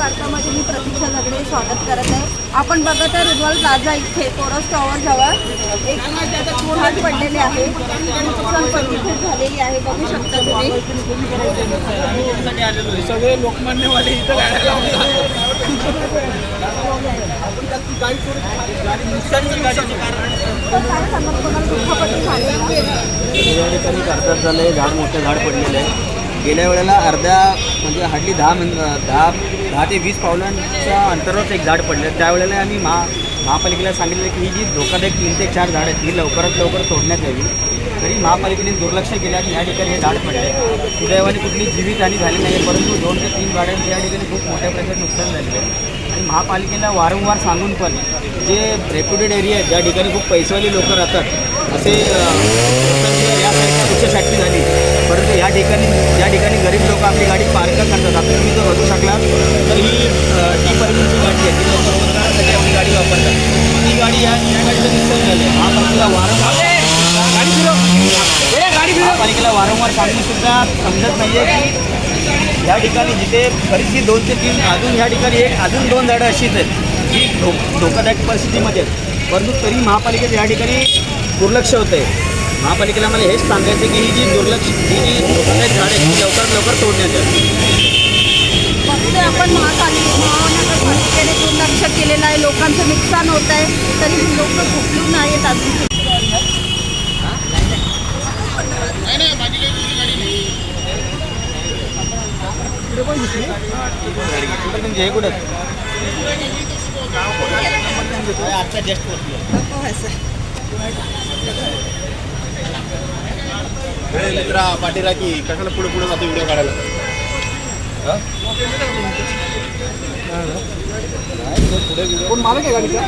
वार्तामध्ये मी प्रतीक्षा दगडे स्वागत करत आहे. आपण बघत आहे रुद्वाल प्लाझा इथे कोरस टॉवर जवळ. एक घाट पडलेले आहे. नुकसानपट्टी खूप झालेली आहे. बघू शकता तुम्ही. सगळे लोकमान्यवाले दुखापती झाली? झाड मोठं झाड पडलेलं. आहे गेल्या वेळेला अर्ध्या म्हणजे हार्डली दहा मिन दहा दहा ते वीस पावलांच्या अंतरावरच एक झाड पडलं. त्यावेळेला आम्ही महा महापालिकेला सांगितलं की ही जी धोकादायक तीन ते चार झाड आहेत ही लवकरात लवकर तोडण्यात यावी. तरी महापालिकेने दुर्लक्ष केलं आणि या ठिकाणी हे झाड पडले. सुदैवाने कुठली जीवितहानी झाली नाही परंतु दोन ते तीन झाडांचं या ठिकाणी खूप मोठ्या प्रमाणात नुकसान झालेलं आहे. आणि महापालिकेला वारंवार सांगून पण जे रेप्युटेड एरिया आहेत ज्या ठिकाणी खूप पैसेवाली लोक राहतात असे या उच्च फॅक्टरी झाली. परंतु या ठिकाणी या ठिकाणी गरीब लोक आपली गाडी पार्क करतात. आता तुम्ही जर बघू शकला तर ही टी पर्मिटची गाडी आहे. ती लोक रोजगारासाठी आपली गाडी वापरतात. ती गाडी या या गाडीचं नुकसान झालं आहे महापालिकेला वारंवार गाडी फिरव. महापालिकेला वारंवार सांगून सुद्धा समजत नाही आहे की या ठिकाणी जिथे परिस्थिती दोन ते तीन अजून या ठिकाणी एक अजून दोन झाडं अशीच आहेत जी धो धोकादायक परिस्थितीमध्ये आहेत. परंतु तरी महापालिकेत या ठिकाणी दुर्लक्ष होतं आहे. महापालिकेला मला हेच सांगायचं की ही जी दुर्लक्ष ही जी धोकादायक झाडं आहेत ती लवकरात लवकर तोडण्यात यावी. आपण महाकाली महानगरपालिकेने दुर्लक्ष केलेलं आहे. लोकांचं नुकसान होत आहे. तरी लोक झोपलून आहेत अजून. जस्ट मित्रा पाठीरा की कशाला पुढे पुढे जातो व्हिडिओ काढायला? कोण मालक आहे गाडीचा?